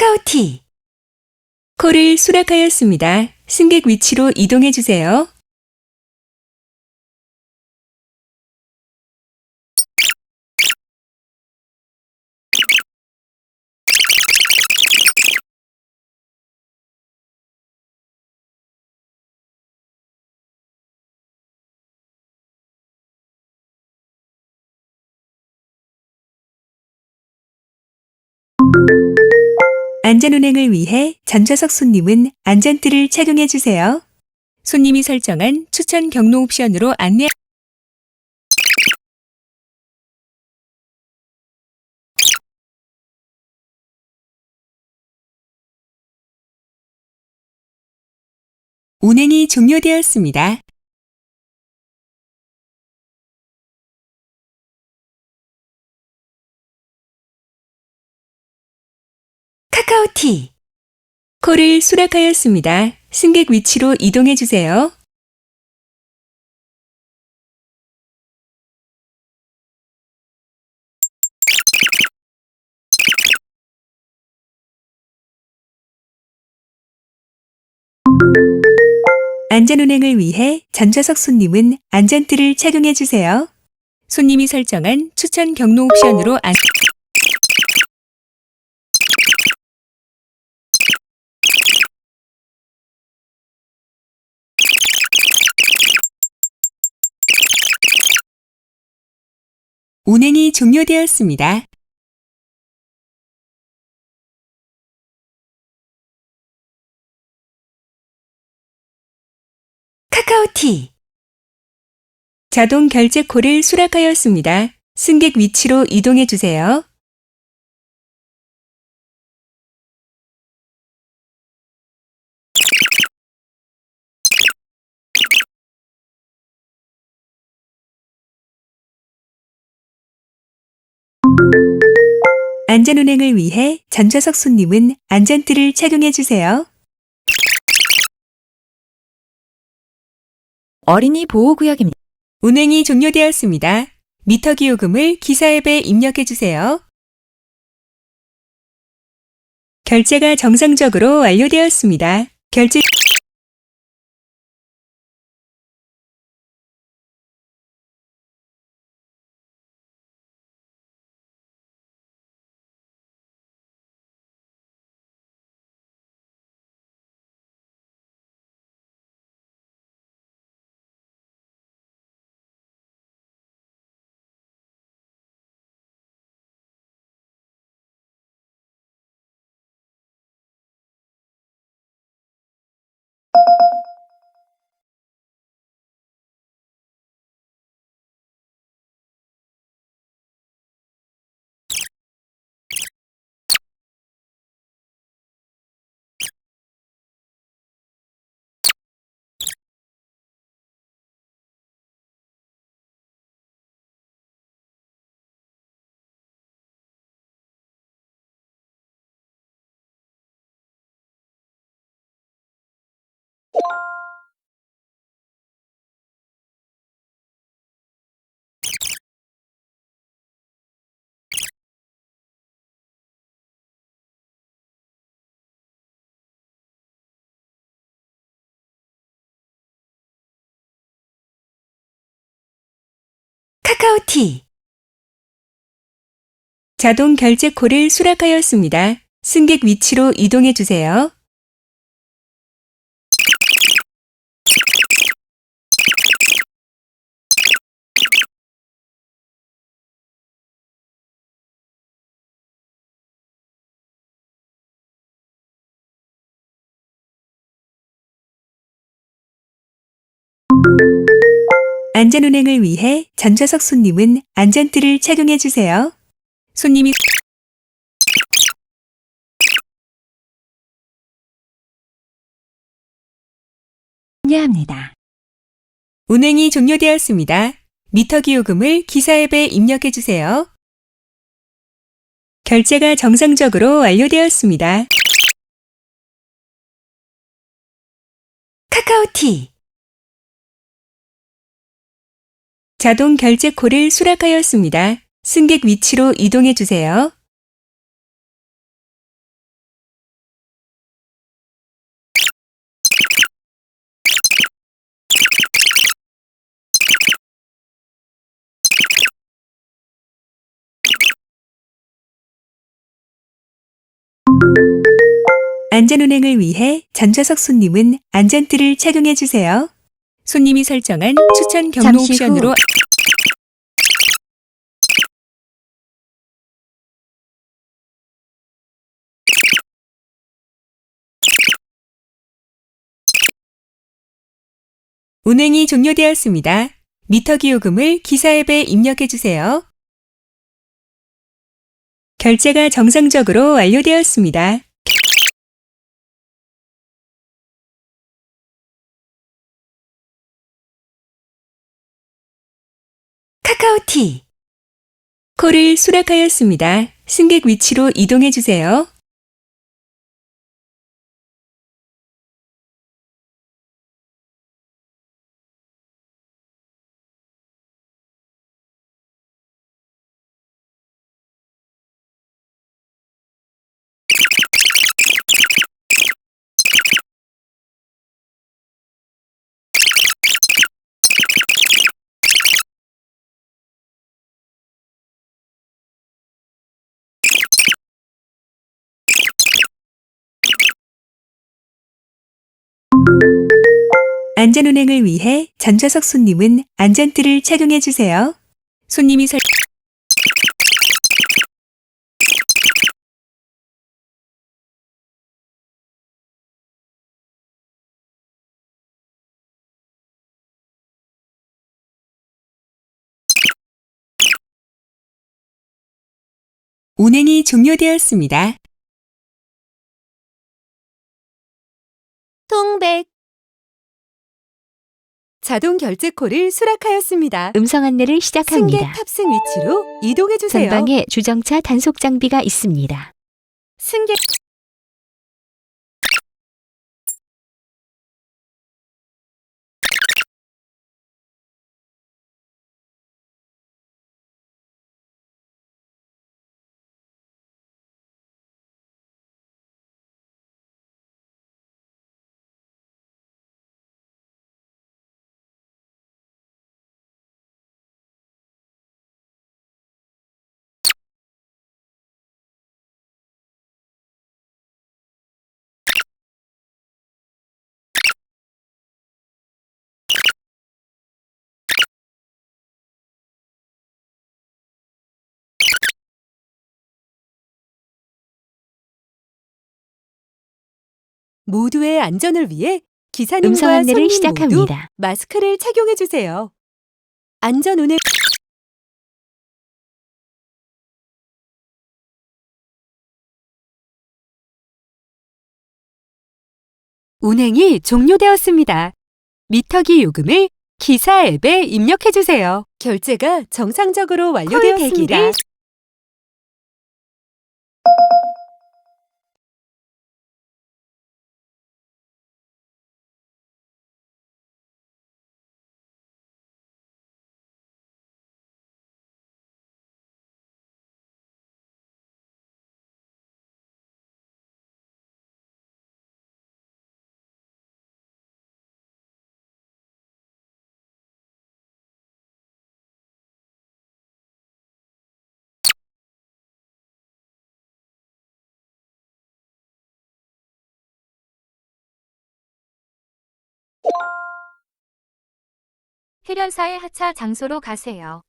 카카오티. 콜을 수락하였습니다. 승객 위치로 이동해 주세요. 안전운행을 위해 전좌석 손님은 안전띠를 착용해 주세요. 손님이 설정한 추천 경로 옵션으로 안내 운행이 종료되었습니다. 카카오티. 콜을 수락하였습니다. 승객 위치로 이동해 주세요. 안전운행을 위해 전좌석 손님은 안전띠를 착용해 주세요. 손님이 설정한 추천 경로 옵션으로 안 운행이 종료되었습니다. 카카오티. 자동 결제 콜을 수락하였습니다. 승객 위치로 이동해 주세요. 안전운행을 위해 전좌석 손님은 안전띠를 착용해 주세요. 어린이 보호구역입니다. 운행이 종료되었습니다. 미터 기 요금을 기사 앱에 입력해 주세요. 결제가 정상적으로 완료되었습니다. 결제 카카오티. 자동 결제 콜을 수락하였습니다. 승객 위치로 이동해 주세요. 안전운행을 위해 전좌석 손님은 안전띠를 착용해 주세요. 손님이 안내합니다. 운행이 종료되었습니다. 미터 기 요금을 기사 앱에 입력해 주세요. 결제가 정상적으로 완료되었습니다. 카카오티. 자동 결제 콜을 수락하였습니다. 승객 위치로 이동해 주세요. 안전운행을 위해 전좌석 손님은 안전띠를 착용해 주세요. 손님이 설정한 추천 경로 잠시 후. 옵션으로 운행이 종료되었습니다. 미터기 요금을 기사 앱에 입력해 주세요. 결제가 정상적으로 완료되었습니다. 카카오티 콜을 수락하였습니다. 승객 위치로 이동해 주세요. 안전운행을 위해 전좌석 손님은 안전띠를 착용해 주세요. 손님이 설 운행이 종료되었습니다. 통백 자동 결제 콜을 수락하였습니다. 음성 안내를 승객 시작합니다. 탑승 위치로 이동해 주세요. 전방에 주정차 단속 장비가 있습니다. 승객 모두의 안전을 위해 기사님과 안내를 손님 모두 시작합니다. 마스크를 착용해 주세요. 안전 운행 운행이 종료되었습니다. 미터기 요금을 기사 앱에 입력해 주세요. 결제가 정상적으로 완료되었습니다. 대기를 해련사의 하차 장소로 가세요.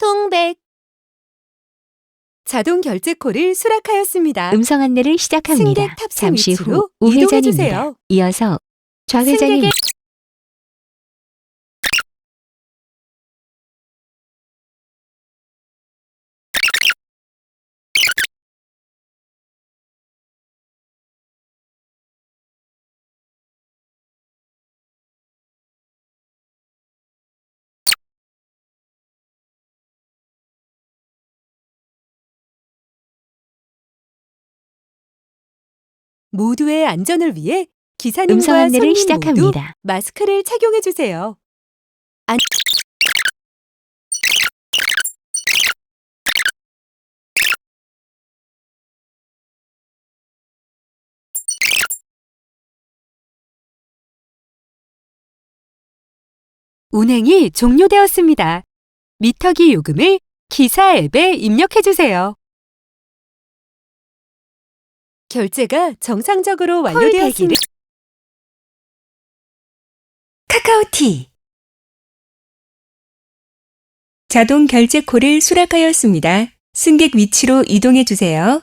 통백 자동 결제 콜을 수락하였습니다. 음성 안내를 시작합니다. 승객 탑승 잠시 위치로 후 우회전입니다. 주세요. 이어서 좌회전입니다. 승객의 모두의 안전을 위해 기사님과 안내를 손님 모두 시작합니다. 마스크를 착용해 주세요. 안... 운행이 종료되었습니다. 미터기 요금을 기사 앱에 입력해 주세요. 결제가 정상적으로 완료되었습니다. 카카오티 자동 결제 콜을 수락하였습니다. 승객 위치로 이동해 주세요.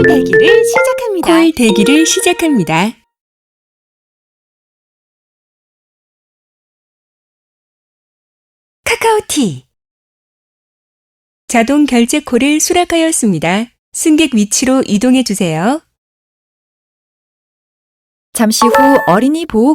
콜 대기를 시작합니다. 콜 대기를 시작합니다. 카카오티 자동 결제 콜을 수락하였습니다. 승객 위치로 이동해 주세요. 잠시 후 어린이 보호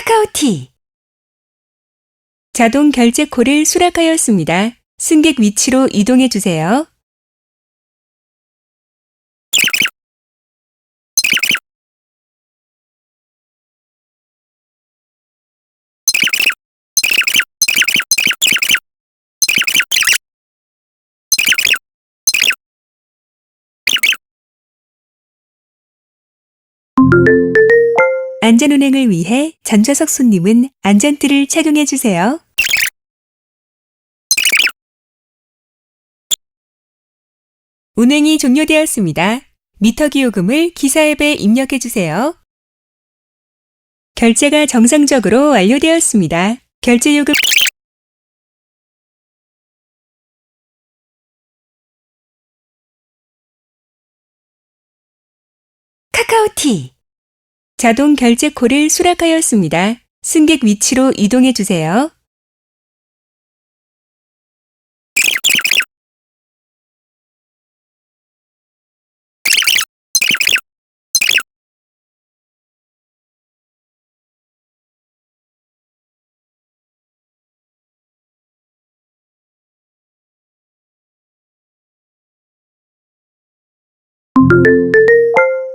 카카오티 자동 결제 콜을 수락하였습니다. 승객 위치로 이동해 주세요. 안전운행을 위해 전좌석 손님은 안전띠를 착용해 주세요. 운행이 종료되었습니다. 미터기 요금을 기사 앱에 입력해 주세요. 결제가 정상적으로 완료되었습니다. 결제 요금 카카오티 자동 결제 콜을 수락하였습니다. 승객 위치로 이동해 주세요.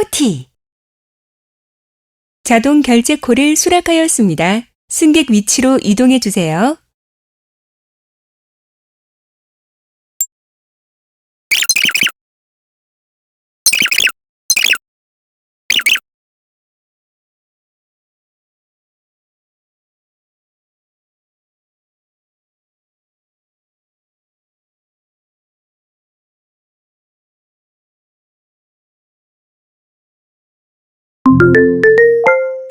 카카오티 자동 결제 콜을 수락하였습니다. 승객 위치로 이동해 주세요.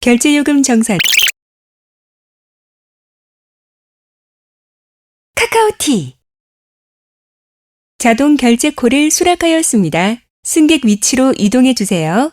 결제 요금 정산. 카카오티. 자동 결제 콜을 수락하였습니다. 승객 위치로 이동해 주세요.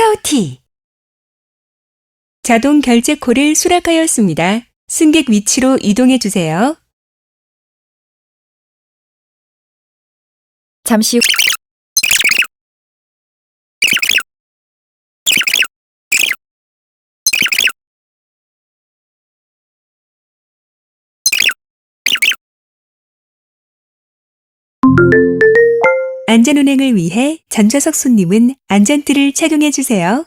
카카오티. 자동 결제 콜을 수락하였습니다. 승객 위치로 이동해 주세요. 잠시 후 안전운행을 위해 전좌석 손님은 안전띠를 착용해 주세요.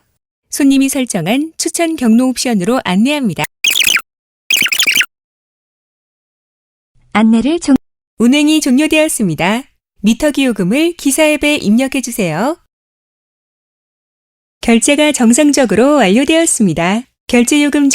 손님이 설정한 추천 경로 옵션으로 안내합니다. 안내를 종 운행이 종료되었습니다. 미터기 요금을 기사 앱에 입력해 주세요. 결제가 정상적으로 완료되었습니다. 결제 요금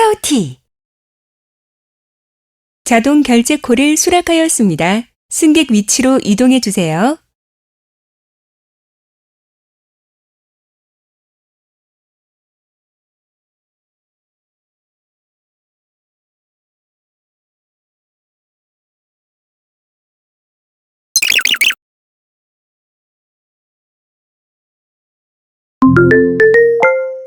카카오티. 자동 결제 콜을 수락하였습니다. 승객 위치로 이동해 주세요.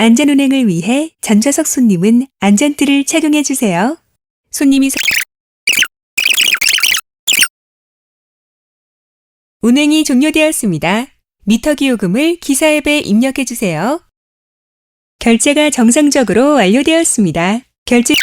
안전운행을 위해 전좌석 손님은 안전띠를 착용해 주세요. 손님이 서- 운행이 종료되었습니다. 미터기 요금을 기사 앱에 입력해 주세요. 결제가 정상적으로 완료되었습니다. 결제